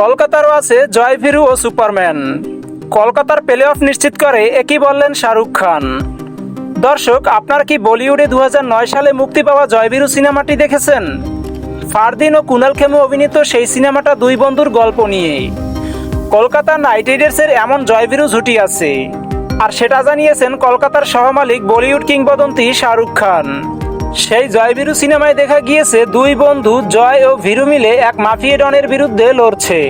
কলকাতারও আছে জয় ভিরু ও সুপারম্যান। কলকাতার প্লে অফ নিশ্চিত করে একই বললেন শাহরুখ খান। দর্শক, আপনার কি বলিউডে দু হাজার নয় সালে মুক্তি পাওয়া জয়বীরু সিনেমাটি দেখেছেন? ফারদিন ও কুনাল খেমু অভিনীত সেই সিনেমাটা দুই বন্ধুর গল্প নিয়ে। কলকাতা নাইট রাইডার্সের এমন জয়বীরু জুটি আছে। আর সেটা জানিয়েছেন কলকাতার সহমালিক বলিউড কিংবদন্তি শাহরুখ খান। সেই জয়বীরু সিনেমায় দেখা গিয়েছে দুই বন্ধু, জয় ও ভীরু মিলে এক মাফিয়া ডনের বিরুদ্ধে লড়ছে।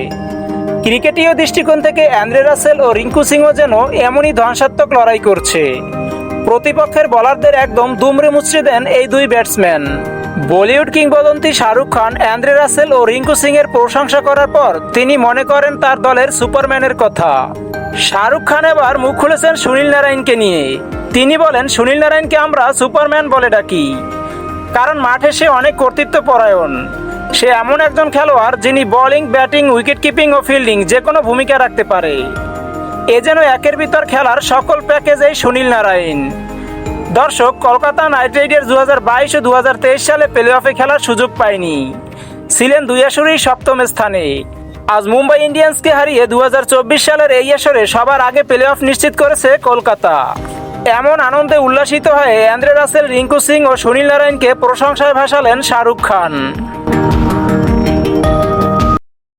ক্রিকেটীয় দৃষ্টিকোণ থেকে অ্যান্দ্রে রাসেল ও রিঙ্কু সিংও যেন এমনই ধ্বংসাত্মক লড়াই করছে। প্রতিপক্ষের বলারদের একদম দুমড়ে মুচড়ে দেন এই দুই ব্যাটসম্যান। বলিউড কিংবদন্তি শাহরুখ খান, অ্যান্দ্রে রাসেল ও রিঙ্কু সিং এর প্রশংসা করার পর তিনি মনে করেন তার দলের সুপারম্যানের কথা। শাহরুখ খান এবার মুখ খুলেছেন সুনীল নারায়ণকে নিয়ে। তিনি বলেন, সুনীল নারায়ণকে আমরা সুপারম্যান বলে ডাকি। কারণ মাঠে সে অনেক কর্তৃত্ব পরায়ণ সে এমন একজন খেলোয়াড় যিনি বোলিং, ব্যাটিং উইকেট কিপিং ও ফিল্ডিং যে কোনো ভূমিকা রাখতে পারে। এ যেন একের ভিতর খেলার সকল প্যাকেজেই সুনীল নারায়ণ। দর্শক, কলকাতা নাইট রাইডার্স দু হাজার বাইশ ও দু হাজার তেইশ সালে প্লে অফে খেলার সুযোগ পায়নি। ছিলেন দুই আসরেই সপ্তম স্থানে। আজ মুম্বাই ইন্ডিয়ান্সকে হারিয়ে দু হাজার চব্বিশ সালের এই আসরে সবার আগে প্লে অফ নিশ্চিত করেছে কলকাতা। এমন আনন্দে উল্লাসিত হয়ে অ্যান্দ্রে রাসেল, রিঙ্কু সিং ও সুনীল নারায়ণকে প্রশংসায় ভাসালেন শাহরুখ খান।